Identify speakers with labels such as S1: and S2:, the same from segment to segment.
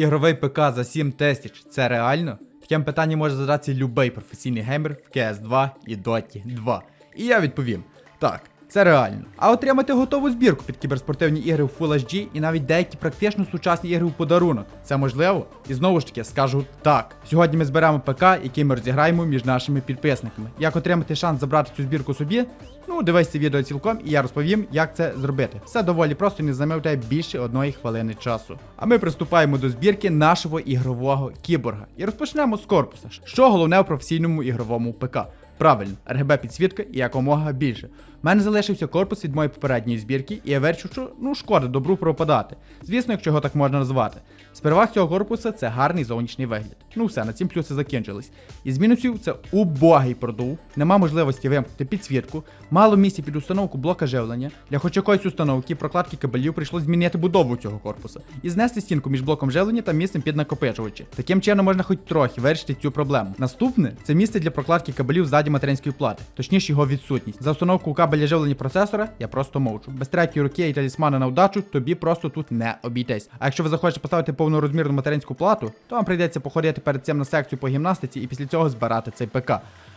S1: Ігровий ПК за 7 тисяч це реально? Таким питанням може задатися любий професійний геймер в CS2 і Dota 2. І я відповім: так, це реально. А отримати готову збірку під кіберспортивні ігри в Full HD і навіть деякі практично сучасні ігри в подарунок. Це можливо? І знову ж таки скажу так. Сьогодні ми зберемо ПК, який ми розіграємо між нашими підписниками. Як отримати шанс забрати цю збірку собі? Ну, дивись це відео цілком, і я розповім, як це зробити. Все доволі просто не займе тебе більше одної хвилини часу. А ми приступаємо до збірки нашого ігрового кіборга. І розпочнемо з корпуса. Що головне в професійному ігровому ПК? Правильно, RGB підсвітка і якомога більше. У мене залишився корпус від моєї попередньої збірки, і я вирішив, що ну шкода добру пропадати. Звісно, якщо його так можна назвати. З переваг цього корпуса це гарний зовнішній вигляд. Ну все, на цім плюси закінчились. Із мінусів це убогий продув, нема можливості вимкнути підсвітку, мало місця під установку блока живлення. Для хоч якоїсь установки прокладки кабелів прийшлось змінити будову цього корпуса і знести стінку між блоком живлення та місцем під накопичувачі. Таким чином можна хоч трохи вирішити цю проблему. Наступне це місце для прокладки кабелів ззаді материнської плати, точніше його відсутність. За установку кабеля живлення процесора я просто мовчу. Без третьої руки і талісмана на удачу тобі просто тут не обійтись. А якщо ви захочете поставити повнорозмірну материнську плату, то вам прийдеться походити перед цим на секцію по гімнастиці і після цього збирати цей ПК.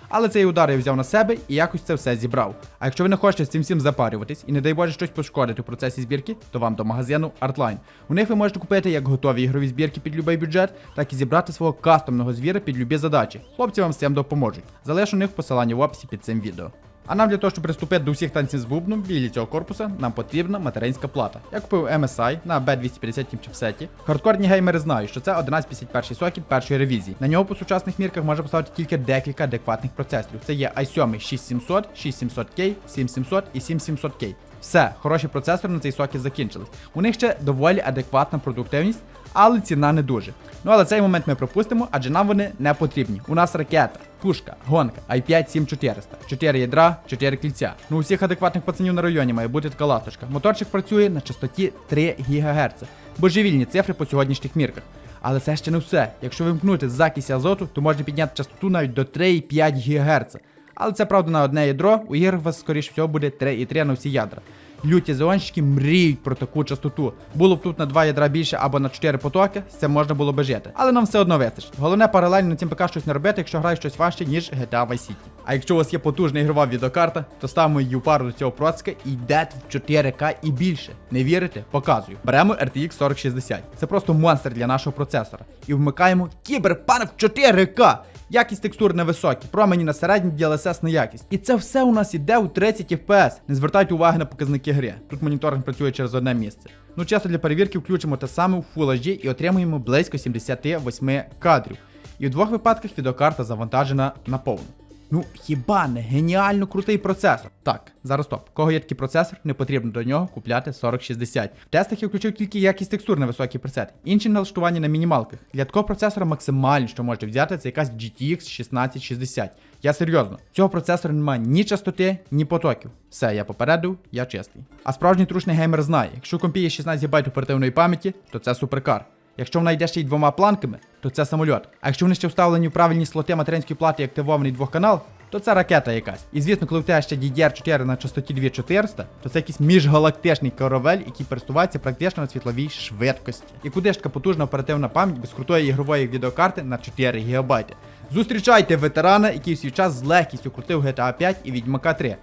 S1: Але цей удар я взяв на себе і якось це все зібрав. А якщо ви не хочете з цим всім запарюватись і не дай Боже щось пошкодити в процесі збірки, то вам до магазину Artline. У них ви можете купити як готові ігрові збірки під будь-який бюджет, так і зібрати свого кастомного звіра під любі задачі. Хлопці вам з цим допоможуть. Залишу у них посилання в описі під цим відео. А нам для того, щоб приступити до всіх танців з бубном біля цього корпуса, нам потрібна материнська плата. Я купив MSI на B250 чіпсеті. Хардкорні геймери знають, що це 1151 сокет першої ревізії. На нього по сучасних мірках можна поставити тільки декілька адекватних процесорів. Це є i7 6700, 6700K, 7700 і 7700K. Все, хороші процесори на цей сокет закінчились. У них ще доволі адекватна продуктивність, але ціна не дуже. Ну але цей момент ми пропустимо, адже нам вони не потрібні. У нас ракета, пушка, гонка, i5 7400, 4 ядра, 4 кільця. Ну у всіх адекватних пацанів на районі має бути така ласточка. Моторчик працює на частоті 3 ГГц. Божевільні цифри по сьогоднішніх мірках. Але це ще не все. Якщо вимкнути закись азоту, то можна підняти частоту навіть до 3,5 ГГц. Але це правда на одне ядро, у іграх у вас, скоріш всього, буде 3,3 на всі ядра. Люті зеонщики мріють про таку частоту. Було б тут на 2 ядра більше або на 4 потоки, цим можна було би жити. Але нам все одно вистачить. Головне паралельно цим ПК щось не робити, якщо граєш щось важче, ніж GTA Vice City. А якщо у вас є потужна ігрова відеокарта, то ставимо її у пару до цього процеска і йдете в 4К і більше. Не вірите? Показую. Беремо RTX 4060. Це просто монстр для нашого процесора. І вмикаємо кіберпанк 4К. Якість текстур невисокі, промені на середній DLSS на якість. І це все у нас іде у 30 FPS. Не звертайте уваги на показники гри. Тут моніторинг працює через одне місце. Ну, чесно для перевірки включимо те саме у Full HD і отримуємо близько 78 кадрів. І в двох випадках відеокарта завантажена на повну. Ну, хіба не геніально крутий процесор? Так, зараз стоп. Кого є такий процесор, не потрібно до нього купляти 4060. В тестах я включив тільки якість текстур на високий пресет. Інші налаштування на мінімалках. Для такого процесора максимально, що можете взяти, це якась GTX 1660. Я серйозно, цього процесора немає ні частоти, ні потоків. Все, я попередив, я чистий. А справжній трушний геймер знає, якщо у компі є 16 ГБ оперативної пам'яті, то це суперкар. Якщо вона йде ще й двома планками, то це самольот. А якщо вони ще вставлені в правильні слоти материнської плати і активований двохканал, то це ракета якась. І звісно, коли в тебе ще DDR4 на частоті 2400, то це якийсь міжгалактичний корабель, який пересувається практично на світловій швидкості. І куди ж така потужна оперативна пам'ять без крутої ігрової відеокарти на 4 ГБ. Зустрічайте ветерана, який в свій час з легкістю крутив GTA 5 і Відьмака 3.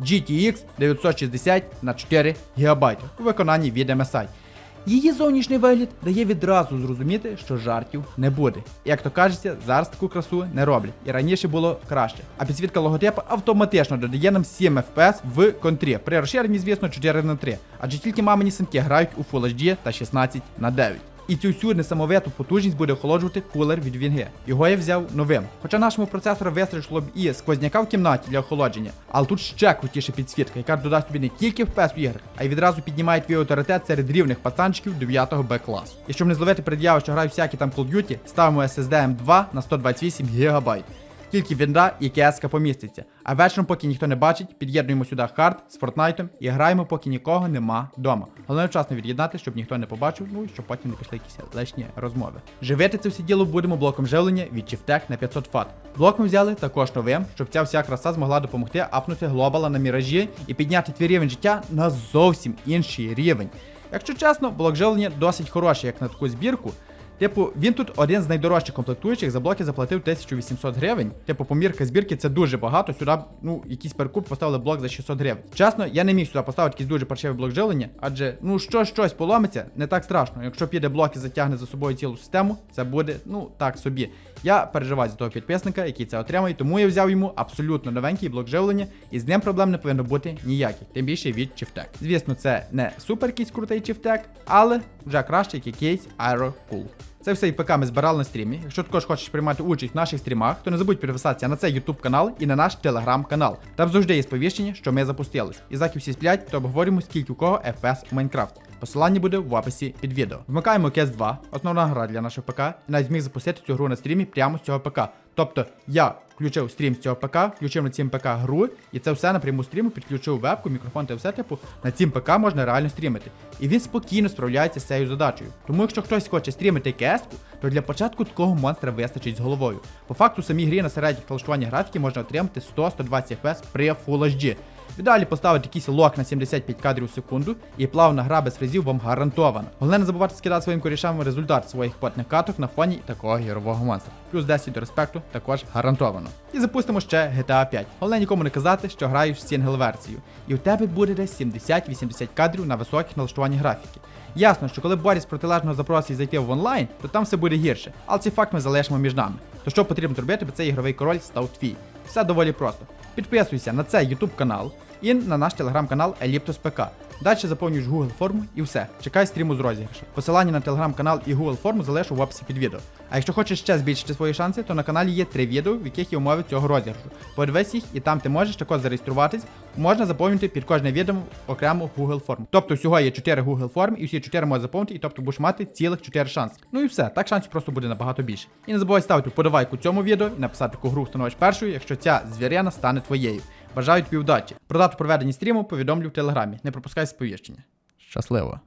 S1: GTX 960 на 4 ГБ у виконанні від MSI. Її зовнішній вигляд дає відразу зрозуміти, що жартів не буде. Як то кажеться, зараз таку красу не роблять. І раніше було краще. А підсвітка логотипа автоматично додає нам 7 FPS в контрі. При розширенні, звісно, 4 на 3. Адже тільки мамині синки грають у Full HD та 16 на 9. І цю всю несамовиту потужність буде охолоджувати кулер від Вінги. Його я взяв новим. Хоча нашому процесору вистачило б і сквозняка в кімнаті для охолодження, але тут ще крутіша підсвітка, яка додасть тобі не тільки в в іграх, а й відразу піднімає твій авторитет серед рівних пацанчиків 9 Б класу. І щоб не зловити пред'яви, що грають всякі там Call Duty, ставимо SSD M2 на 128 ГБ. Тільки вінда і кеска поміститься. А вечором, поки ніхто не бачить, під'єднуємо сюди хард з Фортнайтом і граємо, поки нікого нема вдома. Головне вчасно від'єднати, щоб ніхто не побачив, ну і щоб потім не пішли якісь лишні розмови. Живити це все діло будемо блоком живлення від Chieftec на 500 Вт. Блок ми взяли також новим, щоб ця вся краса змогла допомогти апнути глобала на міражі і підняти твій рівень життя на зовсім інший рівень. Якщо чесно, блок живлення досить хороший, як на таку збірку. Типу, він тут один з найдорожчих комплектуючих, за блоки заплатив 1800 гривень. Типу, помірка збірки це дуже багато. Сюди, ну, якийсь перекуп поставили блок за 600 гривень. Чесно, я не міг сюди поставити якийсь дуже паршивий блок живлення, адже ну що щось поломиться, не так страшно. Якщо піде блок і затягне за собою цілу систему, це буде, ну так собі. Я переживаю за того підписника, який це отримає, тому я взяв йому абсолютно новенький блок живлення, і з ним проблем не повинно бути ніяких, тим більше від Chieftec. Звісно, це не супер якийсь крутий Chieftec, але вже краще, як якийсь Aero Cool. Це все і ПК ми збирали на стрімі. Якщо також хочеш приймати участь в наших стрімах, то не забудь підписатися на цей YouTube канал і на наш телеграм канал. Там завжди є сповіщення, що ми запустились. І заки всі сплять, то обговоримо скільки у кого FPS у Майнкрафт. Посилання буде в описі під відео. Вмикаємо cs 2 основна гра для нашого ПК, і навіть зміг запустити цю гру на стрімі прямо з цього ПК. Тобто я включив стрім з цього ПК, включив на цім ПК гру, і це все на пряму стріму, підключив вебку, мікрофон та все типу. На цім ПК можна реально стрімити. І він спокійно справляється з цією задачею. Тому якщо хтось хоче стрімити cs то для початку такого монстра вистачить з головою. По факту самій грі на середніх налаштуваннях графіки можна отримати 100-120 FPS при Full HD. Віддалі поставити якийсь лок на 75 кадрів в секунду, і плавна гра без фрезів вам гарантована. Головне не забувати скидати своїм корішам результат своїх потних каток на фоні такого гірового монстра. Плюс 10 до респекту також гарантовано. І запустимо ще GTA 5. Головне нікому не казати, що граєш сінгл версію. І у тебе буде десь 70-80 кадрів на високих налаштуваннях графіки. Ясно, що коли Борис з протилежного запросить зайти в онлайн, то там все буде гірше, але цей факт ми залишимо між нами. То що потрібно зробити, аби цей ігровий король став твій? Все доволі просто. Підписуйся на цей YouTube канал і на наш телеграм-канал Elliptos PK. Далі заповнюєш Google форму і все. Чекай стріму з розіграшу. Посилання на телеграм-канал і Google форму залишу в описі під відео. А якщо хочеш ще збільшити свої шанси, то на каналі є три відео, в яких є умови цього розіграшу. Подивись їх, і там ти можеш також зареєструватись. Можна заповнити під кожне відео окрему Google форму. Тобто всього є 4 Google форм, і всі 4 можна заповнити, і тобто будеш мати цілих 4 шанси. Ну і все, так шансів просто буде набагато більше. І не забувай ставити вподобайку цьому відео і написати, яку гру встановиш першою, якщо ця звірина стане твоєю. Бажаю тобі удачі. Про дату проведення стріму повідомлю в телеграмі. Не пропускай сповіщення. Щасливо!